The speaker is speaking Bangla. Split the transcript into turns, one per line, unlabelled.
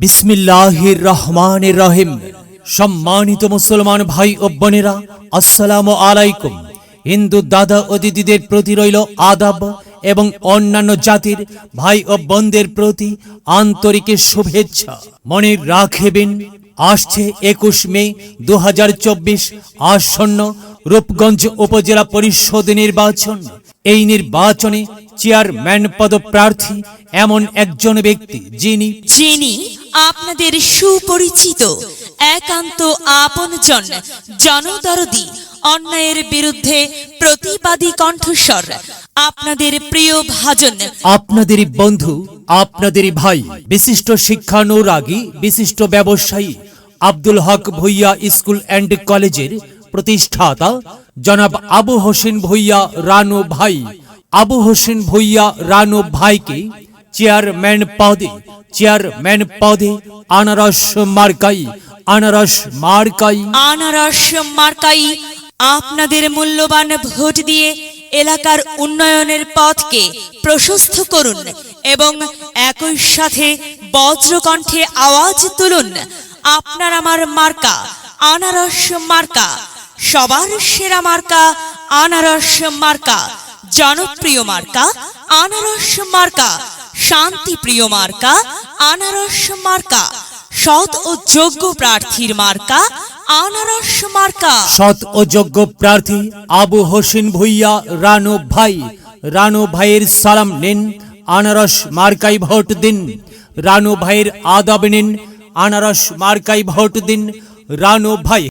বিসমিল্লাহির রহমানির রহিম সম্মানিত মুসলমান ভাই ও বোনেরা, আসসালামু আলাইকুম। হিন্দু দাদা ও দিদিদের প্রতি রইল আদাব এবং অন্যান্য জাতির ভাই ও বোনদের প্রতি আন্তরিক শুভেচ্ছা। মনে রাখবেন, আসছে একুশ মে দু হাজার চব্বিশ আসন্ন রূপগঞ্জ উপজেলা পরিষদ নির্বাচন। এই নির্বাচনে চেয়ারম্যান পদপ্রার্থী এমন একজন ব্যক্তি যিনি
যিনি আপনাদের সুপরিচিত, একান্ত আপনজন জনদরদি, অন্যায়ের বিরুদ্ধে প্রতিবাদী কণ্ঠস্বর, আপনাদের প্রিয় ভাজন।
আপনাদেরই বন্ধু আপনাদেরই ভাই, বিশিষ্ট শিক্ষানুরাগী বিশিষ্ট ব্যবসায়ী, আব্দুল হক ভুইয়া স্কুল অ্যান্ড কলেজের প্রতিষ্ঠাতা, জনাব আবু হোসেন ভুইয়া রানু ভাই। আবু হোসেন ভুইয়া রানু ভাইকে চেয়ারম্যান পদে চেয়ারম্যান পদে আনারস মার্কাই আনারস মার্কাই।
আনারস মার্কাই, আপনাদের মূল্যবান ভোট দিয়ে এলাকার উন্নয়নের পথকে প্রশস্ত করুন এবং একই সাথে বজ্রকণ্ঠে আওয়াজ তুলুন। আপনার আমার মার্কা, আনারস মার্কা, সবার সেরা মার্কা, আনারস মার্কা, জনপ্রিয় মার্কা, আনারস মার্কা। শান্তিপ্রিয় মার্কা, আনারস মার্কা, সৎ ও যোগ্য প্রার্থীর মার্কা, আনারস মার্কা।
সৎ ও যোগ্য প্রার্থী আবু হোসেন ভুইয়া, রানু ভাই। রানু ভাইয়ের সালাম নিন, আনারস মার্কাই ভোট দিন। রানু ভাইয়ের আদাব নিন, আনারস মার্কাই ভোট দিন। রানু ভাই